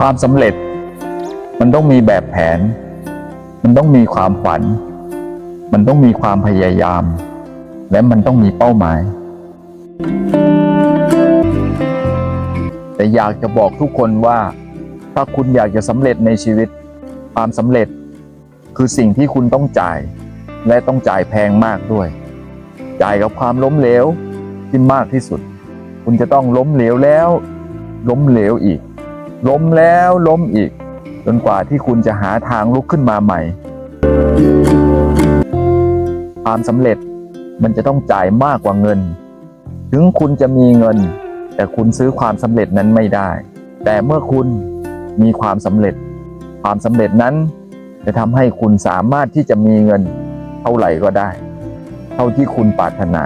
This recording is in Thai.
ความสำเร็จมันต้องมีแบบแผน มันต้องมีความฝัน มันต้องมีความพยายาม และมันต้องมีเป้าหมาย แต่อยากจะบอกทุกคนว่า ถ้าคุณอยากจะสำเร็จในชีวิต ความสำเร็จคือสิ่งที่คุณต้องจ่าย และต้องจ่ายแพงมากด้วย จ่ายกับความล้มเหลวที่มากที่สุด คุณจะต้องล้มเหลวแล้ว ล้มเหลวอีก ล้มแล้วล้มอีก จนกว่าที่คุณจะหาทางลุกขึ้นมาใหม่ ความสำเร็จมันจะต้องจ่ายมากกว่าเงิน ถึงคุณจะมีเงิน แต่คุณซื้อความสำเร็จนั้นไม่ได้ แต่เมื่อคุณมีความสำเร็จ ความสำเร็จนั้น จะทำให้คุณสามารถที่จะมีเงิน เท่าไหร่ก็ได้ เท่าที่คุณปรารถนา